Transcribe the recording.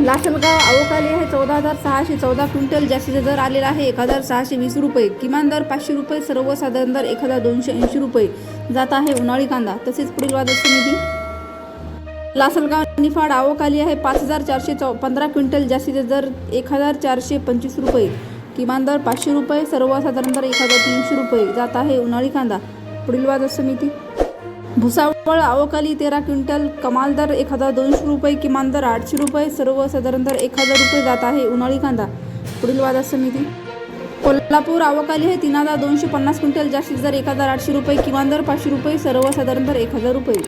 लासलगाव अवकाली आहे. चौदा हजार सहाशे चौदा क्विंटल जास्तीचा दर आलेला आहे. एक हजार सहाशे वीस रुपये. किमान दर पाचशे रुपये. सर्वसाधारण दर एक हजार दोनशे ऐंशी रुपये. जात आहे उन्हाळी कांदा. तसेच पुढील वादळ समिती लासलगाव निफाड आवकाली आहे. पाच हजार चारशे चौ पंधरा क्विंटल जास्तीचा दर एक हजार चारशे पंचवीस रुपये. किमान दर पाचशे रुपये. सर्वसाधारण दर एक हजार तीनशे रुपये. जात आहे उन्हाळी कांदा. पुढील वादळ समिती भुसावळ अवकाली तेरा क्विंटल कमाल दर एक हजार दोनशे रुपये किमान दर आठशे रुपये सर्वसाधारण दर एक हजार रुपये जात आहे उन्हाळी कांदा. पुढील बाजार समिती. कोल्हापूर अवकाली आहे तीन हजार दोनशे पन्नास क्विंटल जास्तीत दर एक हजार आठशे रुपये किमान दर पाचशे रुपये सर्वसाधारण दर एक हजार रुपये.